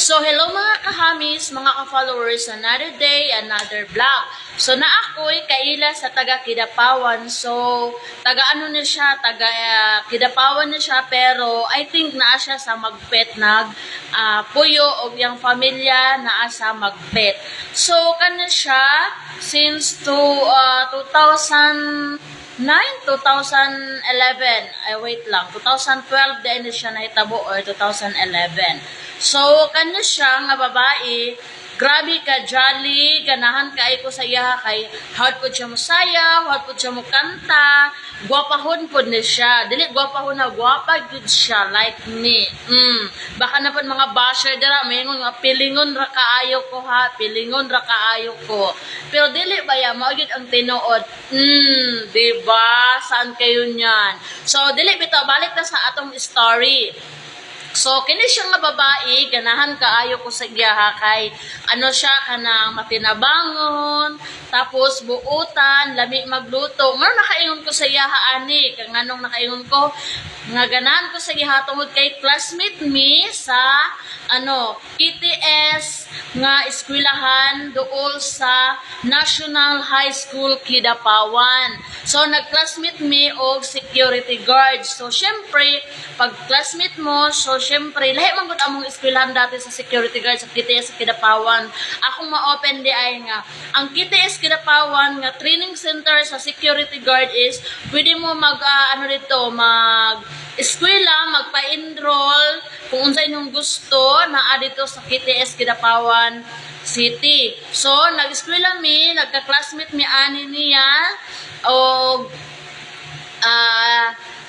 So, hello mga kahamis, mga ka-followers, another day, another vlog. So, na ako'y kaila sa taga Kidapawan. So, taga ano na siya, taga ah, Kidapawan na siya, pero I think naa siya sa magpet nag ah, puyo o yung familya naa sa magpet. So, kana siya since to, ah, 2000 9, 2011. Ay, wait lang. 2012 din siya nahitabo or 2011. So, kanya siya nga babae, grabe ka, jolly, ganahan ka ko sa iya, kay hard po siya mo saya, hard po siya mo kanta, gwapahon po na siya. Dili, gwapahon na, gwapa good siya, like me. Mm. Baka na po mga basher dira, may nga pilingon ra kaayo ko ha, pilingon ra kaayo ko. Pero dili ba ya, maugid ang tinuod. Mm, di ba? Saan kayo niyan? So, dili bitaw, balik na sa atong story. So, kini siya nga babae, ganahan kaayo ko sa iya ha, kay ano siya kanang matinabangon, tapos buutan, lami magluto. Maro nakaingon ko sa iya ha, ani, kang anong nakaingon ko, nga ganahan ko sa iya ha, tungod kay classmate me sa ano, PTS nga eskwelahan dool sa National High School Kidapawan. So, nag-classmate me og security guard. So, syempre, pag classmate mo, so, syempre, lahi man gud among eskwelahan dati sa security guard sa KTS Kidapawan. Akong ma-open di ay nga, ang KTS Kidapawan nga training center sa security guard is, pwede mo mag, ah, ano dito, mag, eskwela, magpa-enroll, kung unsa inyong gusto, naa dito sa KTS Kidapawan City. So, nag-eskwela mi, nagka-classmate mi ani niya, o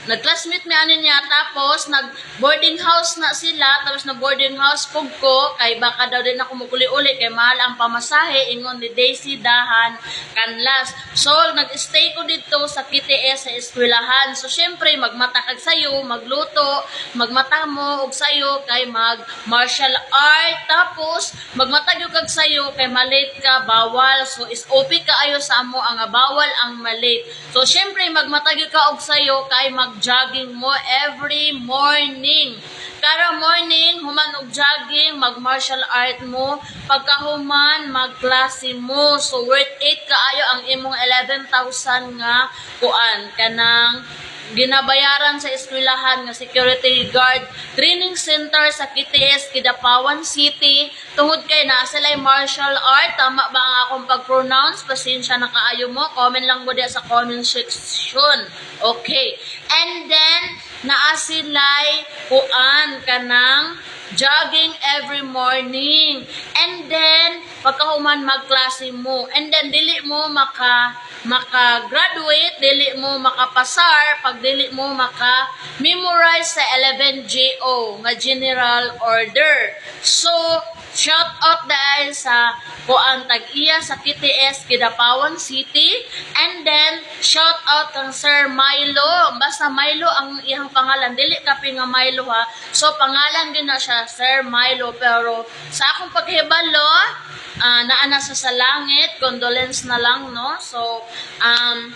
nag-classmate mi ani niya tapos nag boarding house na sila tapos na boarding house pug ko kay baka daw din ako muguli-uli kay mahal ang pamasahe ingon ni Daisy Dahan Canlas. So nag-stay ko dito sa KTS sa eskwelahan. So syempre magmatakag sayo magluto magmata mo og sayo kay mag martial art. Tapos kag sayo kay malate ka bawal so is OP ka ayo sa amo ang bawal ang malate so syempre magmatag yung ka og sayo kay mag-jogging mo every morning. Kada morning, human og jogging, mag-martial art mo. Pagkahuman, mag-klase mo. So, worth 8 kaayo ang imong 11,000 nga kuan kanang ginabayaran sa eskwelahan nga security guard training center sa KTS Kidapawan City. Tungod kay naa sila martial art. Tama ba ang akong pag-pronounce? Pasensya na kaayo mo. Comment lang mo sa comment section. Okay. And then naa sila kuan kanang jogging every morning pagkahuman magklase mo. And then dili mo maka maka-graduate, dili mo makapasar, pag dili mo maka-memorize sa 11GO, nga General Order. So, shout out dahil sa kuang tag-iya sa KTS Kidapawan City. And then shout out kang Sir Milo. Basta Milo ang iyang pangalan. Dili kapi nga Milo ha. So pangalan din na siya Sir Milo. Pero sa akong paghibalo ah naa na sa sa langit condolence na lang no? So um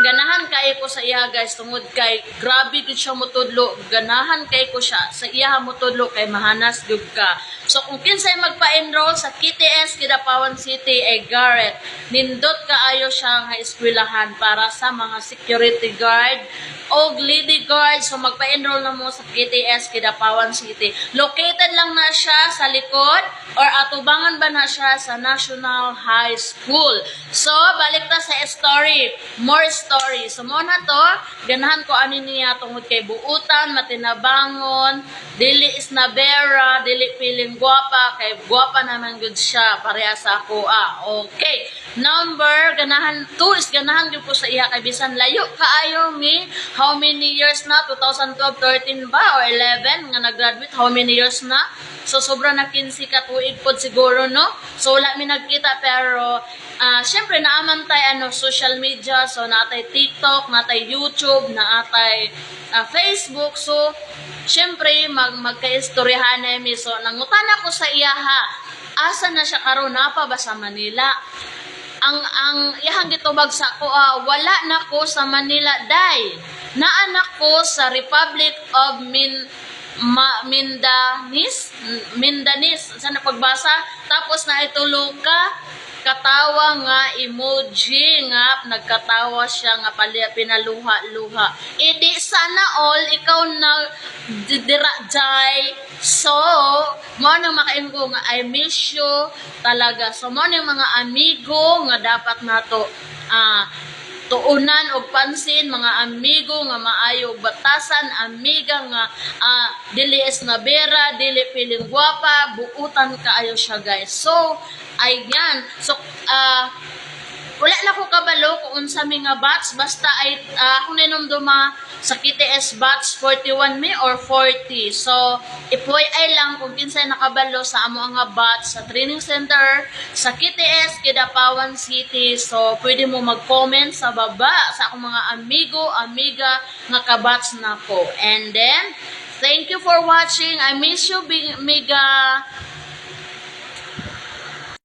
ganahan kay ko sa iya guys tungod kay grabe gud siya mutudlo. Ganahan kay ko siya sa iya mutudlo kay mahanas gud ka so kung kinsay magpa-enroll sa KTS Kidapawan City ay Garrett nindot kaayo siya nga eskwelahan para sa mga security guard o lady guard so magpa-enroll na mo sa KTS Kidapawan City. Located lang na siya sa likod or atubangan ba na siya sa National High School. So balik ta sa story. More story. So mo na to ganahan ko ani niya tungod kay buutan matinabangon dili is nabera dili piling guwapa kay guwapa naman gud siya pareha sa ako. Ah okay number ganahan two is ganahan gyud ko sa iya kay bisan layo kaayo mi. How many years na? 2012 13 ba? Or 11 nga nag-graduate how many years na? So sobra na 15 ka tuig pod siguro no? So wala mi nagkita pero ah syempre naaman tay ano social media so natay TikTok natay YouTube natay ah, Facebook. So syempre mag magkaistoryahan na mi. So nangutan ako sa iya ha? Asa na siya karon? Napa ba sa Manila ang ang iyang gitubag sa ko ah, wala na ko sa Manila day naanak ko sa Republic of Min Ma Mindanis, Mindanis, sa pagbasa. Tapos na itulo ka, katawa nga emoji nga nagkatawa siya nga pali pinaluha-luha. Idi sana all ikaw na didira jay. So, mo nang makaingon ko nga I miss you talaga. So mo nang mga amigo nga dapat nato ah tuunan og pansin mga amigo nga maayo batasan amiga nga ah, dili es na bera dili piling gwapa buutan kaayo siya guys so ayan so ah wala na ko kabalo kung unsa mi nga batch basta ay ah, kung ninumduma sa KTS batch 41 mi or 40 so ipoy ay lang kung kinsay nakabalo sa amo nga batch sa training center sa KTS Kidapawan City so pwede mo mag-comment sa baba sa akong mga amigo amiga nga kabatch nako and then Thank you for watching. I miss you, Big Miga.